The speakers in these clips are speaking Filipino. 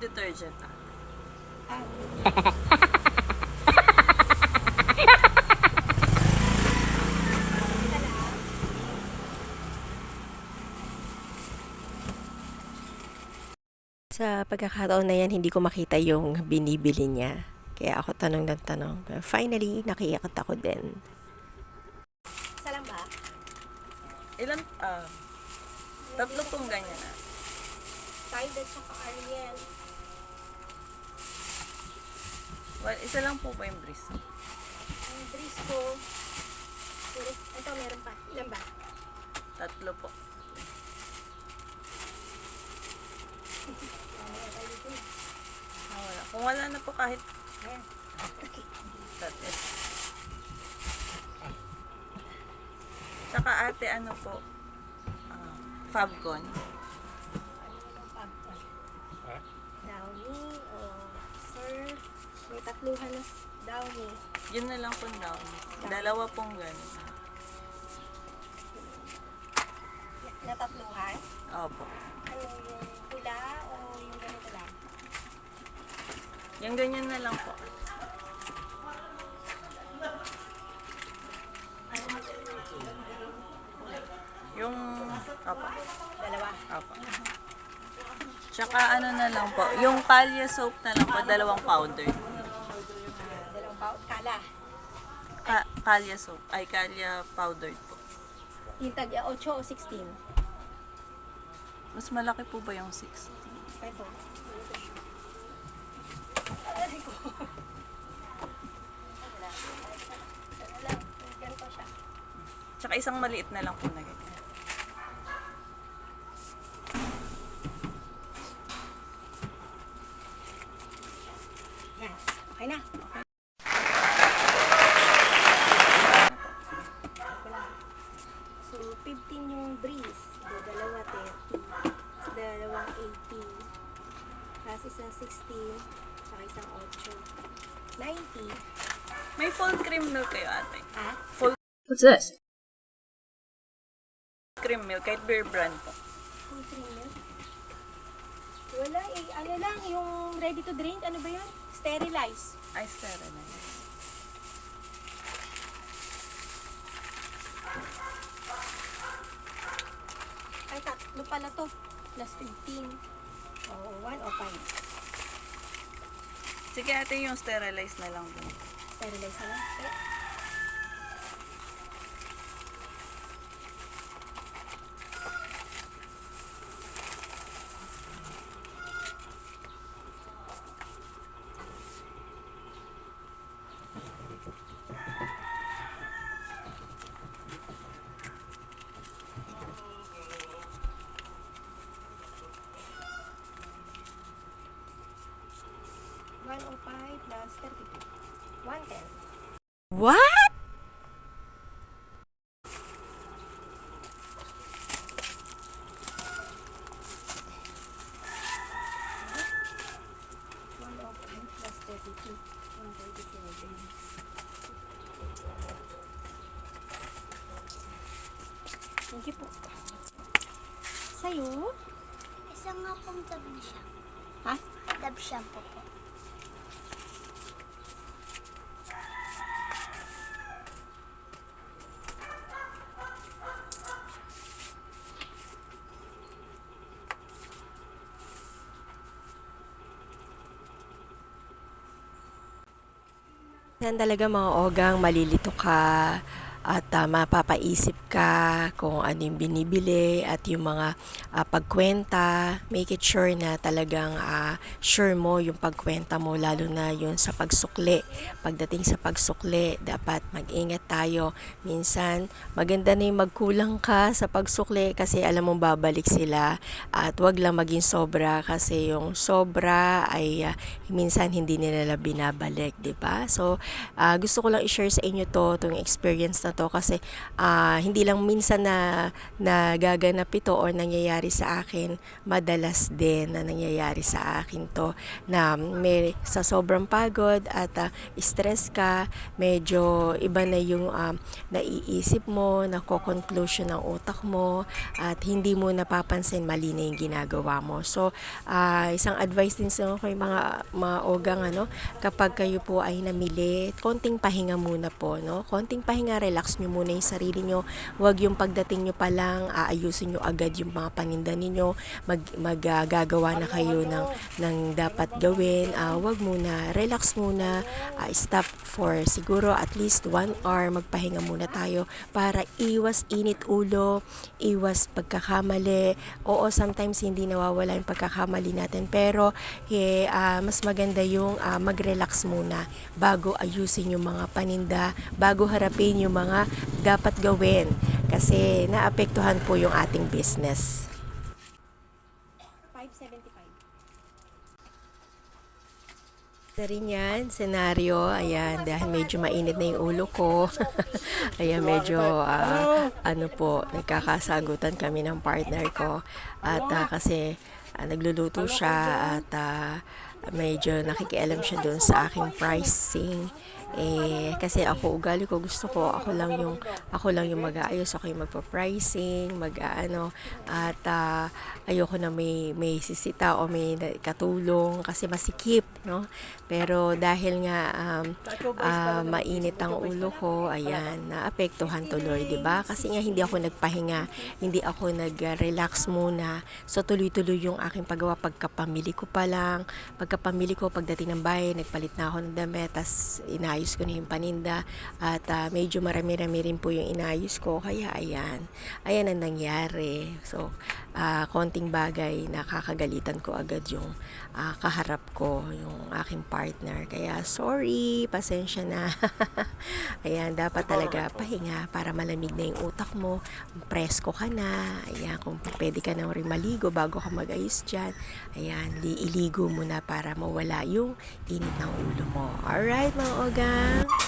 detergent. ah. Ah, Sa pagkakataon na yan, hindi ko makita yung binibili niya. Kaya ako tanong ng tanong. Pero finally, nakikita ako din. isa lang ba? Ilan? ah, tatlo pong ganyan. ah. Tide at saka Ariel. Well, isa lang po ba yung breeze? Ang Brisco. Pero- Ito, meron pa. Ilan ba? Tatlo po. Ah, wala. Kung wala na po kahit Ayan. that is. Tsaka ate, ano po, ah, Fabcon. Downy o surf. May tatluhan na s- Downy. Yun na lang po down. Dalawa pong gano'n. Na tatluhan. Opo. Ano yung pula o yung ganito lang? Yung ganyan na lang po. Yung, opo, Dalawa. opo. Tsaka ano na lang po, yung palya soap na lang po, dalawang powder. Kalya soap, ay kalya powder po. Yung tag 8 o 16? Mas malaki po ba yung 60? Ito. Tsaka isang maliit na lang po na ganyan. Yan. Okay na. So, 15 yung breeze. So, dalawa 30. So, dalawang 18. Tapos isang 16. Saka isang 8. 90. May full cream milk kayo ate. Ha? Full What's this? cream milk, kahit beer brand po. Full cream milk? Wala eh. Ano lang, yung ready to drink, ano ba yun? Sterilize. Ay, sterilize. Ay, tatlo pala to. Plus 15. Oo, 1 o 5. Sige ate, yung sterilize na lang din. Sterilize na lang. Okay. One o five plus 32. 110. What? One o five plus 32. 137. Thank you po. Sa'yo? Isa nga pong dab siya. Ha? Dab shampoo po. Yan talaga mga ogang, malilito ka at ah, mapapaisip ka kung ano yung binibili at yung mga ah, pagkwenta. Make it sure na talagang ah, sure mo yung pagkwenta mo lalo na yun sa pagsukli. Pagdating sa pagsukli, dapat mag-ingat tayo. Minsan, maganda na yung magkulang ka sa pagsukli kasi alam mo babalik sila at wag lang maging sobra kasi yung sobra ay ah, minsan hindi nila binabalik, 'di ba? So, ah, gusto ko lang i-share sa inyo to, tong experience na na to kasi ah, hindi lang minsan na nagaganap ito or nangyayari sa akin, madalas din na nangyayari sa akin to na may sa sobrang pagod at ah, stress ka, medyo iba na yung um, naiisip mo, nako-conclusion ng utak mo at hindi mo napapansin mali na yung ginagawa mo. So, ah, isang advice din sa kay mga mga ogang ano, kapag kayo po ay namili, konting pahinga muna po, no? Konting pahinga, relax nyo muna yung sarili nyo. Huwag yung pagdating nyo pa lang, aayusin nyo agad yung mga paninda ninyo, mag, maggagawa na kayo ng, ng dapat gawin. Ah, huwag muna, relax muna, ah, stop for siguro at least one hour, magpahinga muna tayo para iwas init ulo, iwas pagkakamali. Oo, sometimes hindi nawawala yung pagkakamali natin, pero eh, ah, mas maganda yung ah, mag-relax muna bago ayusin yung mga paninda, bago harapin yung mga dapat gawin kasi naapektuhan po yung ating business. 575. Sa rin yan, senaryo, ayan, dahil medyo mainit na yung ulo ko. ayan, medyo, ah, ano po, nagkakasagutan kami ng partner ko. At ah, kasi, ah, nagluluto siya at ah, medyo nakikialam siya doon sa aking pricing. Eh, kasi ako, ugali ko, gusto ko, ako lang yung, ako lang yung mag-aayos, ako yung magpa-pricing, mag-ano, at ah, ayoko na may, may sisita o may katulong kasi masikip, no? Pero dahil nga um, ah, mainit ang ulo ko, ayan, naapektuhan tuloy, 'di ba? Kasi nga hindi ako nagpahinga, hindi ako nag-relax muna. So tuloy-tuloy yung aking paggawa pagkapamili ko pa lang, pagkapamili ko pagdating ng bahay, nagpalit na ako ng damit, tas inayos ko na yung paninda at ah, medyo marami-rami rin po yung inayos ko, kaya ayan. Ayan ang nangyari. So, ah, konting bagay nakakagalitan ko agad yung ah, kaharap ko, yung aking partner. Kaya sorry, pasensya na. Ayan, dapat talaga pahinga para malamig na yung utak mo. Presko ka na. Ayan, kung pwede ka na rin maligo bago ka mag-ayos dyan. Ayan, li- iligo mo na para mawala yung init ng ulo mo. Alright, mga นะ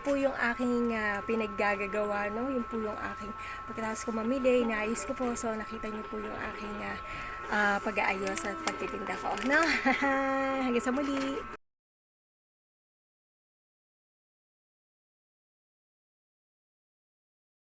po yung aking ah, uh, pinaggagawa, no? Yun po yung aking, pagkatapos ko mamili, inaayos ko po. So, nakita niyo po yung aking uh, uh, pag-aayos at pagtitinda ko, no? Hanggang sa muli!